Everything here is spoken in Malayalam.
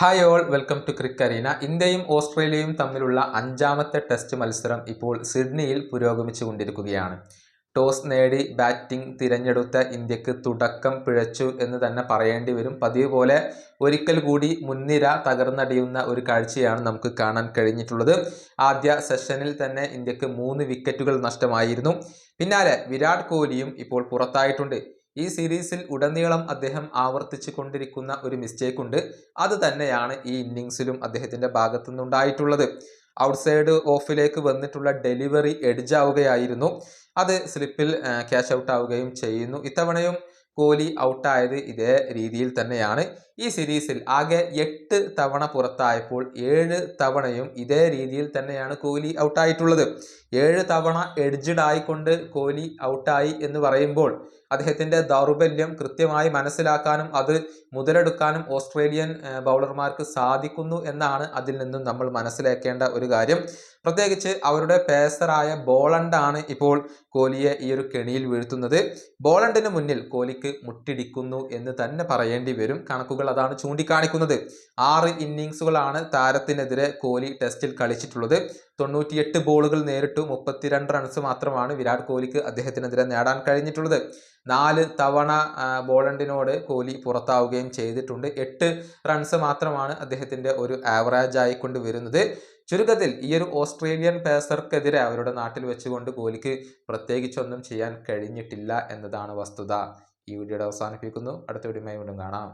Hi all welcome to Crick Arena ഇന്ത്യയും ഓസ്ട്രേലിയയും തമ്മിലുള്ള അഞ്ചാമത്തെ ടെസ്റ്റ് മത്സരം ഇപ്പോൾ സിഡ്നിയിൽ പുരോഗമിച്ചു കൊണ്ടിരിക്കുകയാണ്. ടോസ് നേടി ബാറ്റിംഗ് തിരഞ്ഞെടുത്ത ഇന്ത്യയ്ക്ക് തുടക്കം പിഴച്ചു എന്ന് തന്നെ പറയേണ്ടി വരും. പതിവ് പോലെ ഒരിക്കൽ കൂടി മുൻനിര തകർന്നടിയുന്ന ഒരു കാഴ്ചയാണ് നമുക്ക് കാണാൻ കഴിഞ്ഞിട്ടുള്ളത്. ആദ്യ സെഷനിൽ തന്നെ ഇന്ത്യയ്ക്ക് മൂന്ന് വിക്കറ്റുകൾ നഷ്ടമായിരുന്നു. പിന്നാലെ വിരാട് കോഹ്ലിയും ഇപ്പോൾ പുറത്തായിട്ടുണ്ട്. ഈ സീരീസിൽ ഉടനീളം അദ്ദേഹം ആവർത്തിച്ചു കൊണ്ടിരിക്കുന്ന ഒരു മിസ്റ്റേക്ക് ഉണ്ട്. അത് തന്നെയാണ് ഈ ഇന്നിങ്സിലും അദ്ദേഹത്തിന്റെ ഭാഗത്തു നിന്നുണ്ടായിട്ടുള്ളത്. ഔട്ട്സൈഡ് ഓഫിലേക്ക് വന്നിട്ടുള്ള ഡെലിവറി എഡ്ജ് ആവുകയായിരുന്നു. അത് സ്ലിപ്പിൽ ക്യാഷ് ഔട്ട് ആവുകയും ചെയ്യുന്നു. ഇത്തവണയും കോഹ്ലി ഔട്ടായത് ഇതേ രീതിയിൽ തന്നെയാണ്. ഈ സീരീസിൽ ആകെ എട്ട് തവണ പുറത്തായപ്പോൾ ഏഴ് തവണയും ഇതേ രീതിയിൽ തന്നെയാണ് കോഹ്ലി ഔട്ടായിട്ടുള്ളത് ഏഴ് തവണ എഡ്ജഡ് ആയിക്കൊണ്ട് കോഹ്ലി ഔട്ടായി എന്ന് പറയുമ്പോൾ അദ്ദേഹത്തിന്റെ ദൗർബല്യം കൃത്യമായി മനസ്സിലാക്കാനും അത് മുതലെടുക്കാനും ഓസ്ട്രേലിയൻ ബൗളർമാർക്ക് സാധിക്കുന്നു എന്നാണ് അതിൽ നിന്നും നമ്മൾ മനസ്സിലാക്കേണ്ട ഒരു കാര്യം. പ്രത്യേകിച്ച് അവരുടെ പേസറായ ബോളണ്ടാണ് ഇപ്പോൾ കോലിയെ ഈ ഒരു കെണിയിൽ വീഴ്ത്തുന്നത്. ബോളണ്ടിന് മുന്നിൽ കോലിക്ക് മുട്ടിടിക്കുന്നു എന്ന് തന്നെ പറയേണ്ടി വരും. കണക്കുകൾ അതാണ് ചൂണ്ടിക്കാണിക്കുന്നത്. ആറ് ഇന്നിങ്സുകളാണ് താരത്തിനെതിരെ കോലി ടെസ്റ്റിൽ കളിച്ചിട്ടുള്ളത്. തൊണ്ണൂറ്റിയെട്ട് ബോളുകൾ നേരിട്ടു മുപ്പത്തിരണ്ട് റൺസ് മാത്രമാണ് വിരാട് കോഹ്ലിക്ക് അദ്ദേഹത്തിനെതിരെ നേടാൻ കഴിഞ്ഞിട്ടുള്ളത്. നാല് തവണ ബോളണ്ടിനോട് കോഹ്ലി പുറത്താവുകയും ചെയ്തിട്ടുണ്ട്. എട്ട് റൺസ് മാത്രമാണ് അദ്ദേഹത്തിന്റെ ഒരു ആവറേജ് ആയിക്കൊണ്ട് വരുന്നത്. ചുരുക്കത്തിൽ ഈ ഒരു ഓസ്ട്രേലിയൻ പേസർക്കെതിരെ അവരുടെ നാട്ടിൽ വെച്ചുകൊണ്ട് കോഹ്ലിക്ക് പ്രത്യേകിച്ചൊന്നും ചെയ്യാൻ കഴിഞ്ഞിട്ടില്ല എന്നതാണ് വസ്തുത. ഈ വീഡിയോയുടെ അവസാനിപ്പിക്കുന്നു. അടുത്ത വീഡിയോ വീണ്ടും കാണാം.